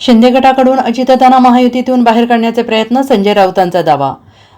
शिंदे गटाकडून अजितदाना महायुतीतून बाहेर काढण्याचे प्रयत्न संजय राऊतांचा दावा.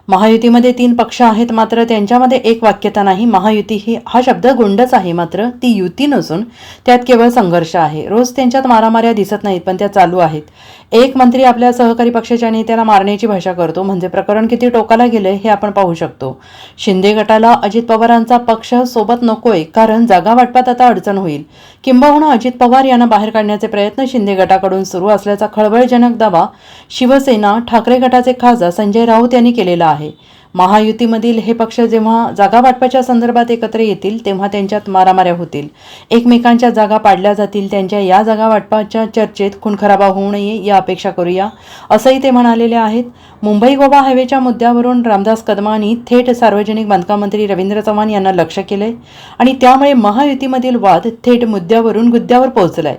महायुतीमध्ये तीन पक्ष आहेत मात्र त्यांच्यामध्ये एक वाक्यता नाही महायुती ही हा शब्द गुंडच आहे मात्र ती युती नसून त्यात केवळ संघर्ष आहे. रोज त्यांच्यात मारामाऱ्या दिसत नाहीत पण त्या चालू आहेत. एक मंत्री आपल्या सहकारी पक्षाच्या नेत्याला मारण्याची भाषा करतो म्हणजे प्रकरण किती टोकाला गेले हे आपण पाहू शकतो. शिंदे गटाला अजित पवारांचा पक्ष सोबत नकोय कारण जागा वाटपात आता अडचण होईल. किंबहुना अजित पवार यांना बाहेर काढण्याचे प्रयत्न शिंदे गटाकडून सुरू असल्याचा खळबळजनक दावा शिवसेना ठाकरे गटाचे खासदार संजय राऊत यांनी केलेला आहे. महायुतीमधील हे पक्ष जेव्हा जागा वाटपाच्या संदर्भात एकत्र येतील तेव्हा त्यांच्यात मारामाऱ्या होतील. एकमेकांच्या जागा पाडल्या जातील त्यांच्या या जागा वाटपाच्या चर्चेत खूनखराबा होऊ नये या अपेक्षा करूया असंही ते म्हणालेले आहेत. मुंबई गोवा हायवेच्या मुद्द्यावरून रामदास कदमांनी थेट सार्वजनिक बांधकाम मंत्री रवींद्र चव्हाण यांना लक्ष केलंय आणि त्यामुळे महायुतीमधील वाद थेट मुद्द्यावरून गुद्द्यावर पोहोचलाय.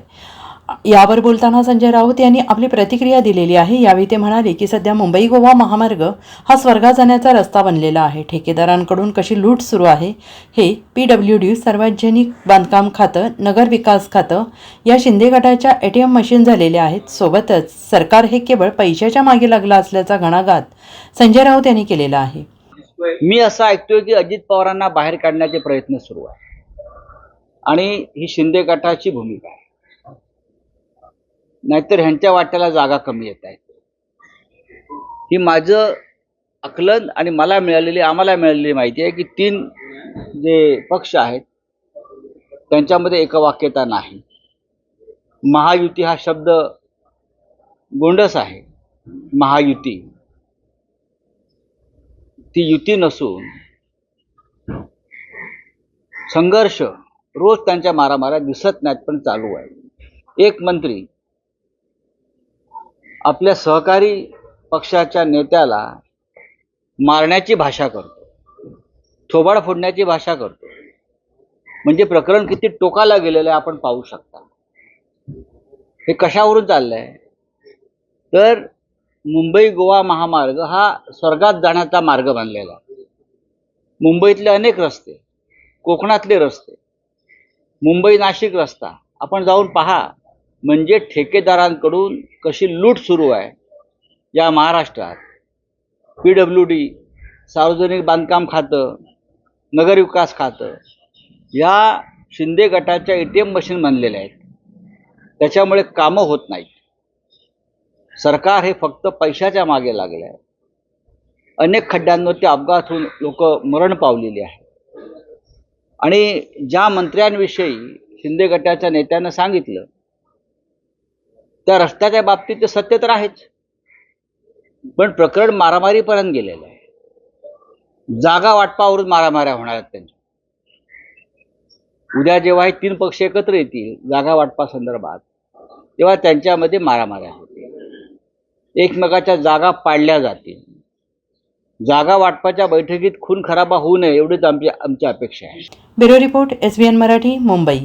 यावर बोलताना संजय राऊत यांनी आपली प्रतिक्रिया दिलेली आहे. यावेळी ते म्हणाले की सध्या मुंबई गोवा महामार्ग हा स्वर्गात जाण्याचा रस्ता बनलेला आहे. ठेकेदारांकडून कशी लूट सुरू आहे हे पी डब्ल्यू डी सार्वजनिक बांधकाम खातं नगर विकास खातं या शिंदे गटाच्या ए टी एम मशीन झालेल्या आहेत. सोबतच सरकार हे केवळ पैशाच्या मागे लागलं असल्याचा घणाघात संजय राऊत यांनी केलेला आहे. मी असं ऐकतोय की अजित पवारांना बाहेर काढण्याचे प्रयत्न सुरू आहे. आणि ही शिंदे गटाची भूमिका आहे. नाहीतर ह्यांच्या वाट्याला जागा कमी येत आहेत ही माझं आकलन आणि मला मिळालेली आम्हाला मिळालेली माहिती आहे की तीन जे पक्ष आहेत त्यांच्यामध्ये एकवाक्यता नाही. महायुती हा शब्द गोंडस आहे. महायुती. ती युती नसून संघर्ष रोज त्यांच्या मारामाऱ्या दिसत नाहीत पण चालू आहे. एक मंत्री आपल्या सहकारी पक्षाच्या नेत्याला मारण्याची भाषा करतो. थोबाड फोडण्याची भाषा करतो. म्हणजे प्रकरण किती टोकाला गेलेलं आहे आपण पाहू शकता. हे कशावरून चाललंय? तर मुंबई गोवा महामार्ग हा स्वर्गात जाण्याचा मार्ग बनलेला मुंबईतले अनेक रस्ते कोकणातले रस्ते मुंबई नाशिक रस्ता आपण जाऊन पहा. म्हणजे ठेकेदारांकडून कशी लूट सुरू आहे या महाराष्ट्रात. पी डब्ल्यू डी सार्वजनिक बांधकाम खातं नगरविकास खातं या शिंदे गटाच्या ए टी एम मशीन बनलेल्या आहेत. त्याच्यामुळे कामं होत नाहीत. सरकार हे फक्त पैशाच्या मागे लागलं आहे. अनेक खड्ड्यांवरती अपघात होऊन लोक मरण पावलेली आहेत. आणि ज्या मंत्र्यांविषयी शिंदे गटाच्या नेत्यानं सांगितलं त्या रस्त्याच्या बाबतीत ते सत्य तर आहेच. पण प्रकरण मारामारीपर्यंत गेलेलं आहे. जागा वाटपावरून मारामाऱ्या होणार आहेत त्यांच्या. उद्या जेव्हा हे तीन पक्ष एकत्र येतील जागा वाटपा संदर्भात तेव्हा त्यांच्यामध्ये मारामाऱ्या होतील. एकमेकाच्या जागा पाडल्या जातील. जागा वाटपाच्या बैठकीत खून खराबा होऊ नये एवढीच आमची आमची अपेक्षा आहे. Bureau report S B N Marathi Mumbai.